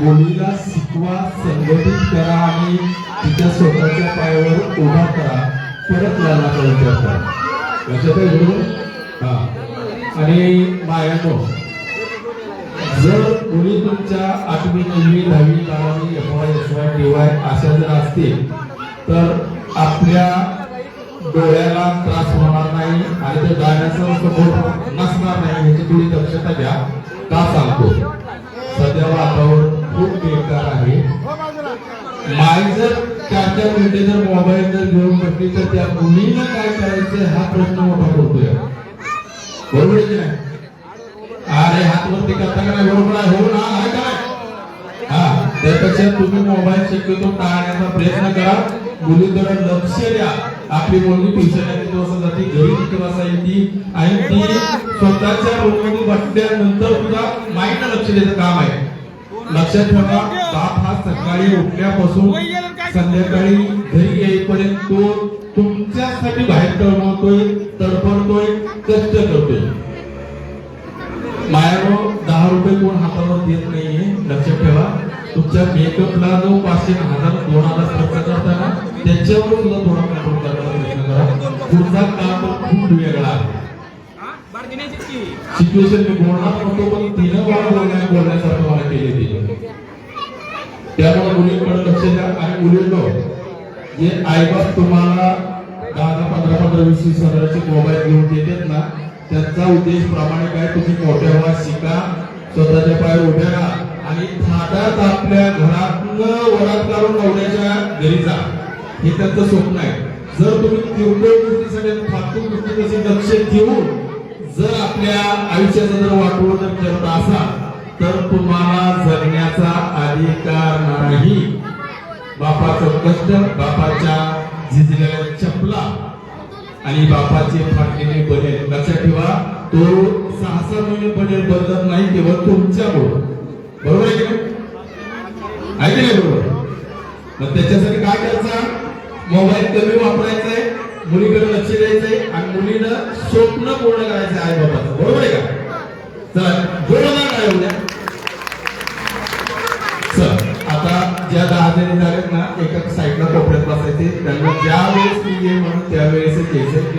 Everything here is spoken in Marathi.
मुलीला शिकवा संघटित करा आणि तिच्या स्वतःच्या पायावर उभा करा. परत लाला विचार करा. लक्षात आहे बरोबर? हा. आणि मायाचो जर मुली तुमच्या आठवी नववी दहावी बारावी F Y S Y D Y अशा जर असतील तर आपल्या डोळ्याला त्रास होणार नाही आणि त्या गाण्याचा सपोर्ट नसणार नाही याची थोडी दक्षता घ्या. का सांगतो? सध्या वातावरण खूप बेकार आहे. माय जर चार चार मिनिटे जर मोबाईल जर घेऊन बसली तर त्या मुलीनं काय करायचं हा प्रश्न मोठा होतोय. बरोबर की नाही? अरे हात वरती करता का नाही? बरोबर आहे. हो ना आहे काय हा त्यापेक्षा तुम्ही मोबाईल शक्यतो टाळण्याचा प्रयत्न करा. मुलीकडे लक्ष द्या. आपली मुलगी ट्युशनला किती वाजता जाते? घरी किती वाजता येते? आणि ती स्वतःच्या रूममध्ये बसल्यानंतर सुद्धा माईंड लक्ष द्यायचं काम आहे. लक्षात ठेवा बाप हा सकाळी उठल्यापासून संध्याकाळी घरी येईपर्यंत तो तुमच्यासाठी बाहेर टळवतोय तडफडतोय कष्ट करतोय. मायानो दहा रुपये कोण हातावर देत नाहीये लक्षात ठेवा. तुमच्या मेकअपला जो पाचशे हजार दोन हजार खर्च करताना त्याच्यावर सुद्धा थोडा कंट्रोल करण्याचा प्रयत्न करा पुढचा काम खूप वेगळा आहे. सिच्युएशन मी बोलणार नव्हतो पण तिनं मला बोलण्या बोलण्यासारखं मला केले ते त्यामुळे मुलींकडे लक्ष द्या आणि मुलींनो जे आईबाप तुम्हाला दहा दहा पंधरा पंधरा वीस वीस हजाराचे मोबाईल घेऊन देतात ना त्यांचा उद्देश प्रामाणिक आहे तुम्ही मोठ्या व्हा शिका स्वतःच्या पायावर उभ्या राहा आणि थाटात आपल्या घरातनं वरात काढून नवऱ्याच्या घरी जा. हे त्यांचं स्वप्न आहे. जर तुम्ही किरकोळ गोष्टीसाठी फालतू गोष्टी लक्ष देऊन जर आपल्या आयुष्याचं जर वाटोळ जर करत असाल तर तुम्हाला जगण्याचा अधिकार नाही. बापाचं कष्ट बापाच्या झिजलेल्या चपला आणि बापाचे फाटलेले बनेल लक्षात ठेवा तो सहा सहा महिने बनेल बदलत नाही केवळ तुमच्यामुळं. बरोबर आहे की नाही? बरोबर? मग त्याच्यासाठी काय करायचं? मोबाईल कमी वापरायचा मुलीकडे लक्ष द्यायचंय आणि मुलीनं स्वप्न पूर्ण करायचं आहे बाबाचं. बरोबर आहे का? चला जोरदार काय उद्या चल आता ज्या दहा जणी झालेत ना एका साईडला कोपऱ्यात बसायचे. त्यांना ज्या वेळेस ती ये म्हणून त्यावेळेस यायचं